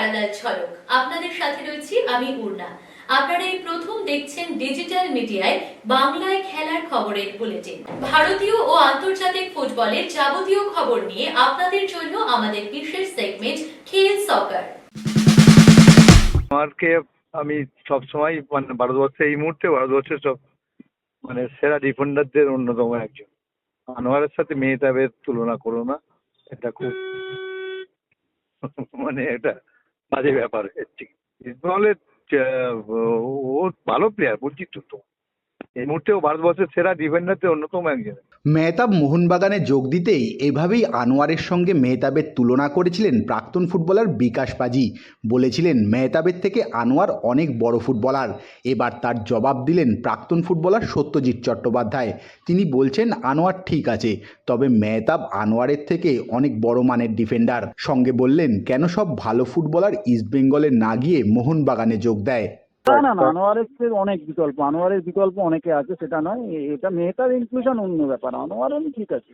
Parallel ঝলক। আপনাদের সাথে রয়েছি আমি উর্না আপনারা এই প্রথম দেখছেন ডিজিটাল মিডিয়ায় বাংলায় খেলার খবরের বুলেটিন। ভারতীয় ও আন্তর্জাতিক ফুটবলের যাবতীয় খবর নিয়ে আপনাদের জন্য আমাদের বিশেষ সেগমেন্ট খেল সকার আমারকে আমি সবসময় মানে ভারতবর্ষে, এই মুহূর্তে ভারতবর্ষের সব মানে সেরা ডিফেন্ডারদের অন্যতম একজন। আনোয়ারের সাথে মেহতাবের তুলনা করো না, এটা খুব মানে এটা বাজে ব্যাপার আহ ও ভালো প্লেয়ার বলছি তো। এই মুহূর্তে ও ভারতবর্ষের সেরা ডিফেন্ডারদের অন্যতম একজন। মেহতাব মোহনবাগানে যোগ দিতেই এভাবেই আনোয়ারের সঙ্গে মেহতাবের তুলনা করেছিলেন প্রাক্তন ফুটবলার বিকাশ পাজি। বলেছিলেন, মেহতাবের থেকে আনোয়ার অনেক বড় ফুটবলার। এবার তার জবাব দিলেন প্রাক্তন ফুটবলার সত্যজিৎ চট্টোপাধ্যায়। তিনি বলছেন, আনোয়ার ঠিক আছে, তবে মেহতাব আনোয়ারের থেকে অনেক বড় মানের ডিফেন্ডার। সঙ্গে বললেন, কেন সব ভালো ফুটবলার ইস্টবেঙ্গলে না গিয়ে মোহনবাগানে যোগ দেয়? না না না আনোয়ারের অনেক বিকল্প। আনোয়ারের বিকল্প অনেকে আছে সেটা নয় এটা মেয়েটার ইনক্লুশন অন্য ব্যাপার। আনোয়ার ঠিক আছে।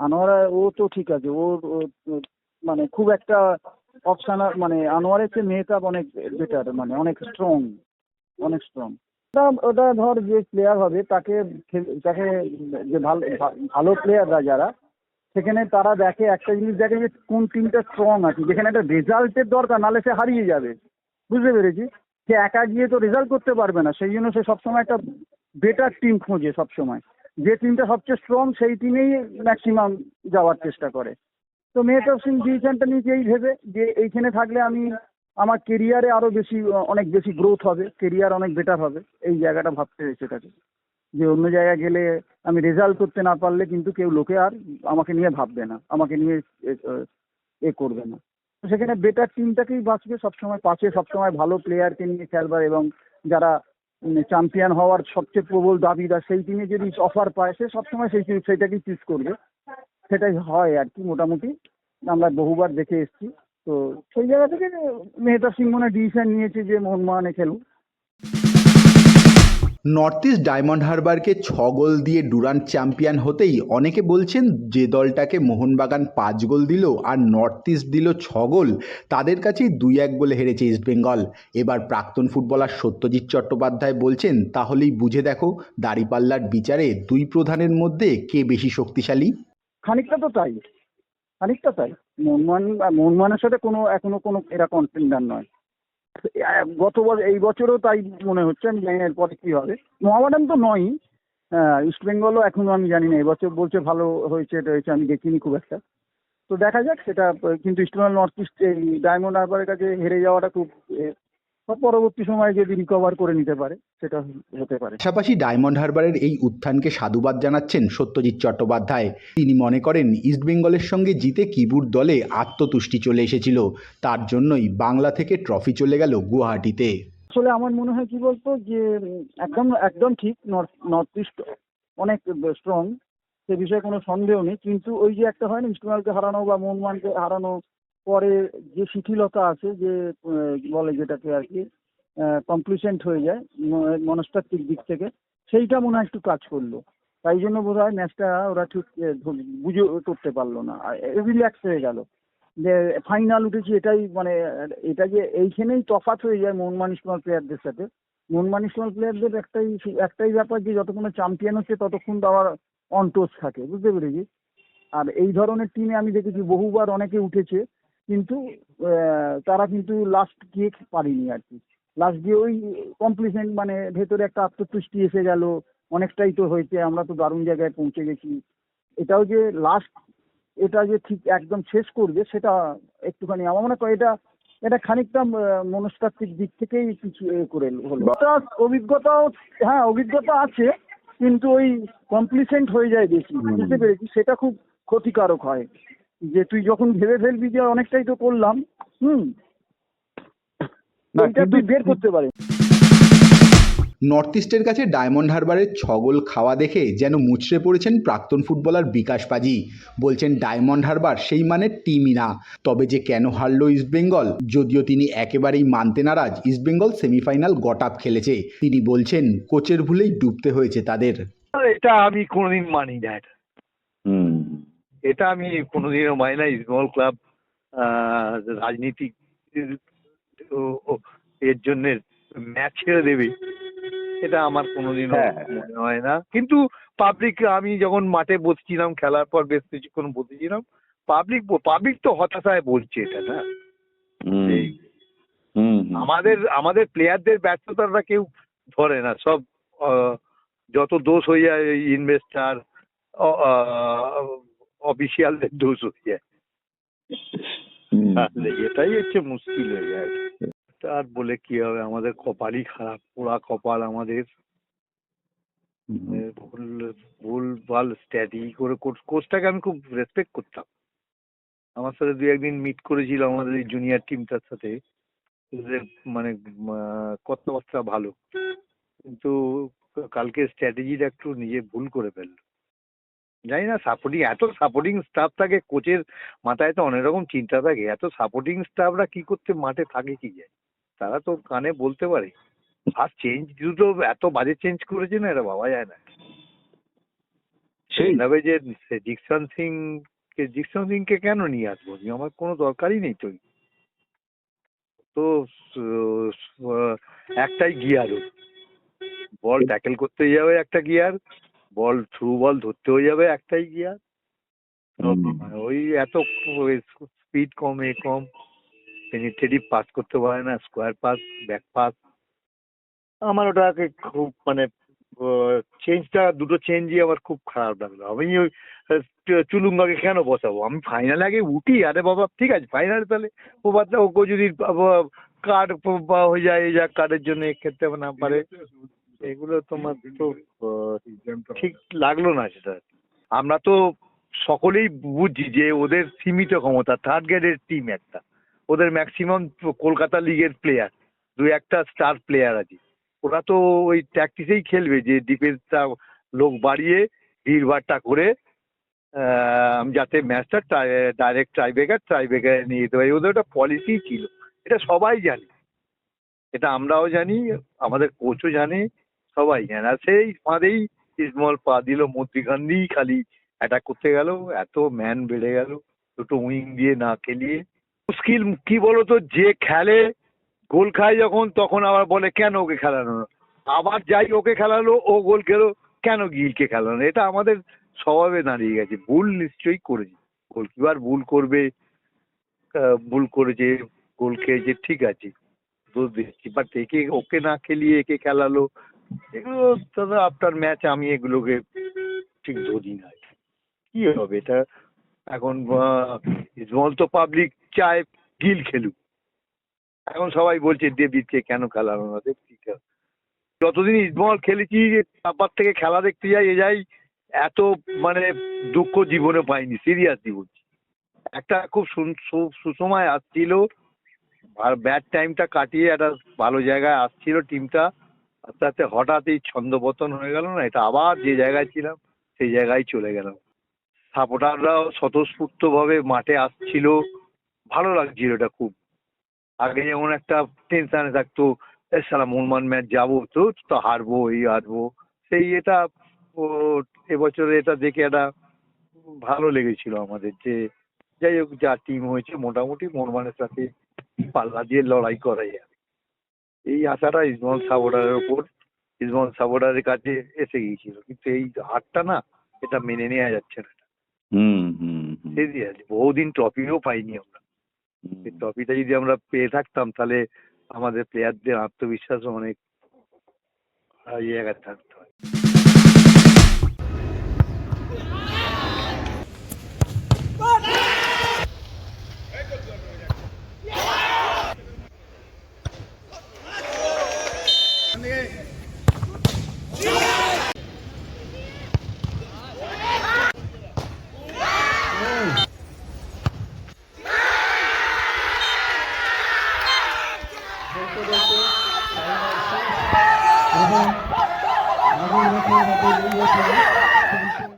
আনোয়ার ও তো ঠিক আছে ওর মানে খুব একটা অপশন মানে আনোয়ারের চেয়ে মেহতাব অনেক বেটার মানে অনেক স্ট্রং অনেক স্ট্রং ওটা ওটা ধর যে প্লেয়ার হবে তাকে তাকে যে ভালো ভালো প্লেয়াররা যারা সেখানে তারা দেখে একটা জিনিস দেখে যে কোন টিমটা স্ট্রং আছে। যেখানে একটা রেজাল্টের দরকার নাহলে সে হারিয়ে যাবে। বুঝতে পেরেছি সে একা গিয়ে তো রেজাল্ট করতে পারবে না, সেই জন্য সে সবসময় একটা বেটার টিম খোঁজে সবসময়। যে টিমটা সবচেয়ে স্ট্রং সেই টিমেই ম্যাক্সিমাম যাওয়ার চেষ্টা করে। তো মেয়েটা সিং ডিসিশনটা নিয়েছে এই ভেবে যে এইখানে থাকলে আমি আমার কেরিয়ারে আরও বেশি, অনেক বেশি গ্রোথ হবে কেরিয়ার অনেক বেটার হবে। এই জায়গাটা ভাবতে হয়েছে তাকে। যে অন্য জায়গায় গেলে আমি রেজাল্ট করতে না পারলে কিন্তু কেউ লোকে আর আমাকে নিয়ে ভাববে না, আমাকে নিয়ে এ- করবে না। সেখানে বেটার টিমটাকেই বাঁচবে সবসময়, পাশে সবসময় ভালো প্লেয়ারকে নিয়ে খেলবার এবং যারা চ্যাম্পিয়ন হওয়ার সবচেয়ে প্রবল দাবিদার সেই টিমে যদি অফার পায়, সে সবসময় সেই সেইটাকেই চুজ করবে। সেটাই হয় আর কি মোটামুটি। আমরা বহুবার দেখে এসছি। তো সেই জায়গা থেকে মেহতা সিং মনে ডিসিশন নিয়েছে যে মোহনমোহনে খেলুক। নর্থ ইস্ট ডায়মন্ড হারবারকে ছ গোল দিয়ে ডুরান্ট চ্যাম্পিয়ন হতেই অনেকে বলছেন যে দলটাকে মোহনবাগান পাঁচ গোল দিল আর নর্থ ইস্ট দিল ছ গোল তাদের কাছেই দুই এক গোলে হেরেছে ইস্টবেঙ্গল এবার প্রাক্তন ফুটবলার সত্যজিৎ চট্টোপাধ্যায় বলছেন, তাহলেই বুঝে দেখো দাড়িপাল্লার বিচারে দুই প্রধানের মধ্যে কে বেশি শক্তিশালী। খানিকটা তো তাই, খানিকটা তাই। মোহনমান মোহনমানের সাথে কোনো, এখনও কোনো এরা কন্টেন্ডার নয়। গত বছর এই বছরও তাই মনে হচ্ছে, আমি জানি না এরপরে কি হবে। মোহামেডান তো নয়ই ইস্ট বেঙ্গলও এখনও আমি জানি না, এবছর বলছে ভালো হয়েছে, এটা হয়েছে, আমি দেখিনি খুব একটা। তো দেখা যাক, সেটা, কিন্তু ইস্ট বেঙ্গল নর্থ ইস্ট এই ডায়মন্ড হারবারের কাছে হেরে যাওয়াটা খুব বা পরবর্তী সময়ে যদি রিকভার করে নিতে পারে সেটা হতে পারে। পাশাপাশি ডায়মন্ড হারবারের এই উত্থানকে সাধুবাদ জানাচ্ছেন সত্যজিৎ চট্টোপাধ্যায়। তিনি মনে করেন ইস্টবেঙ্গলের সঙ্গে জিতে কিবুর দলে আত্মতুষ্টি চলে এসেছিল। তার জন্যই বাংলা থেকে ট্রফি চলে গেল গুয়াহাটিতে। আসলে আমার মনে হয় কি বলতো যে একদম একদম ঠিক নর্থ নর্থ ইস্ট অনেক স্ট্রং সে বিষয়ে কোনো সন্দেহ নেই। কিন্তু ওই যে একটা হয় না ইস্টবেঙ্গলকে হারানো বা মোহনবাগানকে হারানো পরে যে শিথিলতা আছে, যে বলে যেটাকে আর কি কমপ্লিসেন্ট হয়ে যায় মনস্তাত্ত্বিক দিক থেকে, সেইটা মনে হয় একটু কাজ করল। তাই জন্য বোধ হয় ম্যাচটা ওরা ঠিক বুঝে করতে পারল না। রিল্যাক্স হয়ে গেল। যে ফাইনাল উঠেছি এটাই মানে এটা যে এইখানেই তফাৎ হয়ে যায় ইস্টবেঙ্গল প্লেয়ারদের সাথে। ইস্টবেঙ্গল প্লেয়ারদের একটাই একটাই ব্যাপার যে, যতক্ষণ চ্যাম্পিয়ন হচ্ছে, ততক্ষণ তো আবার অনটোস থাকে। বুঝতে পেরেছি আর এই ধরনের টিমে আমি দেখেছি বহুবার অনেকে উঠেছে। কিন্তু তারা কিন্তু লাস্ট গিয়ে পারেনি আর কি। লাস্ট গিয়ে ওই কমপ্লিসেন্ট মানে ভেতরে একটা আত্মতুষ্টি এসে গেল অনেকটাই তো হয়েছে আমরা তো দারুণ জায়গায় পৌঁছে গেছি। এটাও যে লাস্ট এটা যে ঠিক একদম শেষ করবে সেটা একটুখানি আমার মনে হয় এটা এটা খানিকটা মনস্তাত্ত্বিক দিক থেকেই কিছু এ করে হলো। অভিজ্ঞতা অভিজ্ঞতাও হ্যাঁ অভিজ্ঞতা আছে কিন্তু ওই কমপ্লিসেন্ট হয়ে যায় বেশি বুঝতে পেরেছি সেটা খুব ক্ষতিকারক হয়। যে তুই যখন ভেবে ফেলবি যে অনেকটাই তো করলাম হুম? কিন্তু- তুই বের করতে পারে নর্থ ইস্টের কাছে ডায়মন্ড হারবারের ছগোল খাওয়া দেখে যেন মুচড়ে পড়েছেন প্রাক্তন ফুটবলার বিকাশ পাজি। বলছেন ডায়মন্ড হারবার সেই মানের টিমই না। তবে যে কেন হারলো ইস্টবেঙ্গল যদিও তিনি একেবারেই মানতে নারাজ ইস্টবেঙ্গল সেমিফাইনাল গটাপ খেলেছে। তিনি বলছেন কোচের ভুলেই ডুবতে হয়েছে তাদের। এটা আমি কোনোদিন মানি না এটা এটা আমি কোনোদিনও মানি না ইস্টবেঙ্গল ক্লাব ও এর জন্য ম্যাচ ছেড়ে দেবে। এটা আমার কোনোদিনও হ্যাঁ। মনে হয় না। কিন্তু পাবলিক আমি যখন মাঠে বসছিলাম খেলার পর বেশ কিছুক্ষণ বসেছিলাম পাবলিক পাবলিক তো হতাশায় বলছে এটা না। আমাদের আমাদের প্লেয়ারদের ব্যর্থতাটা কেউ ধরে না। সব যত দোষ হয়ে যায় ইনভেস্টার অফিসিয়ালদের দোষ হয়ে যায় এটাই হচ্ছে মুশকিল হয়ে যায়। আর বলে কি হবে? আমাদের কপালই খারাপ পোড়া কপাল আমাদের। ভুল ভুল ভালো স্ট্র্যাটেজি করে কোচটাকে আমি খুব রেসপেক্ট করতাম। আমার সাথে দু একদিন মিট করেছিল আমাদের এই জুনিয়র টিমটার সাথে। মানে কথাবার্তা ভালো। কিন্তু কালকে স্ট্র্যাটেজিটা একটু নিজে ভুল করে ফেলল। জানি না সাপোর্টিং এত সাপোর্টিং স্টাফ থাকে কোচের মাথায় তো অনেক রকম চিন্তা থাকে এত সাপোর্টিং স্টাফরা কি করতে মাঠে থাকে কি যায় তারা তো কানে বলতে পারে। আর চেঞ্জ দুটো এত বাজে চেঞ্জ করেছে না এটা ভাবা যায় না। সেই তবে যে সে জিকসন সিং কে জিকসন সিং কে কেন নিয়ে আসব? আমি? আমার কোনো দরকারই নেই তো। তো একটাই গিয়ার বল ট্যাকেল করতে যাবে একটা গিয়ার বল থ্রু বল ধরতে হয়ে যাবে একটাই গিয়ার হুম। ওই এত স্পিড কম এ কম। পেনিট্রেটিভ পাস করতে পারে না স্কোয়ার পাস ব্যাক পাস আমার ওটাকে খুব মানে চেঞ্জটা দুটো চেঞ্জই আমার খুব খারাপ লাগল। আমি ওই চুলুঙ্গাকে কেন বসাবো? আমি ফাইনালে আগে উঠি আরে বাবা ঠিক আছে ফাইনালে তাহলে ও বাচ্চা ওকে যদি কার্ড হয়ে যায় এই যা কার্ডের জন্য এ খেলতে না পারে। এগুলো তোমার তো ঠিক লাগল না সেটা। আমরা তো সকলেই বুঝছি যে ওদের সীমিত ক্ষমতা থার্ড গ্রেডের টিম একটা। ওদের ম্যাক্সিমাম কলকাতা লিগের প্লেয়ার দু একটা স্টার প্লেয়ার আছে। ওরা তো ওই প্র্যাকটিসেই খেলবে যে ডিফেন্সটা লোক বাড়িয়ে ভিড় ভিড়ভাড়টা করে যাতে ম্যাচটা ডাইরেক্ট ট্রাইবেকার ট্রাইবেকারে নিয়ে যেতে পারি। ওদের ওটা পলিসি ছিল। এটা সবাই জানে। এটা আমরাও জানি আমাদের কোচও জানে। সবাই জানে। আর সেই ফাঁদেই ইসমল পা দিল মধ্যিখান দিয়েই খালি অ্যাটাক করতে গেল, এত ম্যান বেড়ে গেল, দুটো উইং দিয়ে না খেলিয়ে। মুশকিল, কি বলতো, যে খেলে, গোল খায় যখন, তখন আবার বলে, কেন ওকে খেলানো আবার যাই ওকে খেলালো, ও গোল খেলো, কেন গিলকে খেলানো? এটা আমাদের স্বভাবে দাঁড়িয়ে গেছে। ভুল নিশ্চয়ই করেছে। গোলকিপার ভুল করবে ভুল করেছে, গোল খেয়েছে, ঠিক আছে, দোষ দিচ্ছি বাট একে, ওকে না খেলিয়ে, একে খেলালো এগুলো দাদা আফটার ম্যাচ আমি এগুলোকে ঠিক ধরি না। কি হবে এটা? এখন ইসমল তো পাবলিক চায় গিল খেলুক। এখন সবাই বলছে ডেভিডকে কেন খেলানো না খেল। যতদিন ইসমল খেলেছি তারপর থেকে খেলা দেখতে যাই, এ যাই, এত মানে দুঃখ জীবনে পাইনি সিরিয়াসলি বলছি। একটা খুব সুসময় আসছিল, আর ব্যাড টাইমটা কাটিয়ে একটা ভালো জায়গায় আসছিল টিমটা আস্তে হঠাৎ এই ছন্দপতন হয়ে গেল না, এটা আবার যে জায়গায় ছিলাম, সেই জায়গায় চলে গেলাম। সাপোর্টাররাও স্বতঃস্ফূর্তভাবে মাঠে আসছিল। ভালো লাগছিল এটা খুব। আগে যেমন একটা টেনশনে থাকতো সালা মোহনবাগান ম্যাচ যাব তো তো হারবো, এই হারবো। সেই এটা, ও এবছরে এটা দেখে একটা ভালো লেগেছিল আমাদের যে, যাই হোক, যা টিম হয়েছে, মোটামুটি মোহনবাগানের সাথে পাল্লা দিয়ে লড়াই করা যাবে এই আশাটা ইসমল সাবোডারের ওপর ইসমল সাবোডারের কাছে এসে গিয়েছিল। কিন্তু এই হারটা না এটা মেনে নেওয়া যাচ্ছে না। হুম হুম হুম। সিরিয়াস বহুদিন ট্রফিও পাইনি আমরা। এই ট্রফিটা যদি আমরা পেয়ে থাকতাম তাহলে আমাদের প্লেয়ারদের আত্মবিশ্বাস অনেক ইয়ে থাকতো।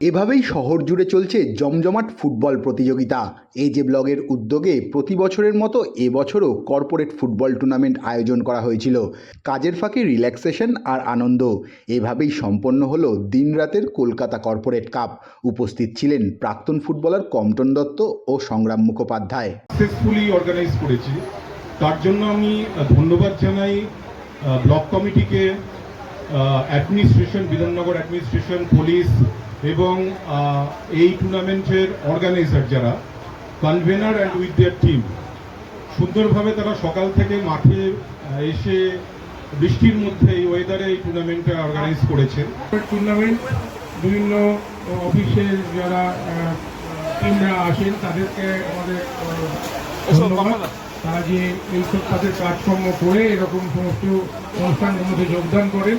এভাবেই শহর জুড়ে চলছে জমজমাট ফুটবল প্রতিযোগিতা। এই যে ব্লগের উদ্যোগে প্রতি বছরের মতো এবছরও কর্পোরেট ফুটবল টুর্নামেন্ট আয়োজন করা হয়েছিল। কাজের ফাঁকে রিল্যাক্সেশন আর আনন্দ। এভাবেই সম্পন্ন হলো দিনরাতের কলকাতা কর্পোরেট কাপ। উপস্থিত ছিলেন প্রাক্তন ফুটবলার কমটন দত্ত ও সংগ্রাম মুখোপাধ্যায়। সাকসেসফুলি অর্গানাইজ করেছি। তার জন্য আমি ধন্যবাদ জানাই ব্লক কমিটিকে অ্যাডমিনিস্ট্রেশন বিধাননগর অ্যাডমিনিস্ট্রেশন পুলিশ এবং এই টুর্নামেন্টের অর্গানাইজার যারা convener and with their team সুন্দরভাবে তারা সকাল থেকে মাঠে এসে বৃষ্টির মধ্যে এই ওয়েদারে এই টুর্নামেন্টটা অর্গানাইজ করেছে টুর্নামেন্ট বিভিন্ন অফিসের যারা টিমরা আসেন তাদেরকে আমাদের তারা যে এইসব তাদের কাজকর্ম করে এরকম সমস্ত অনুষ্ঠানের মধ্যে যোগদান করেন।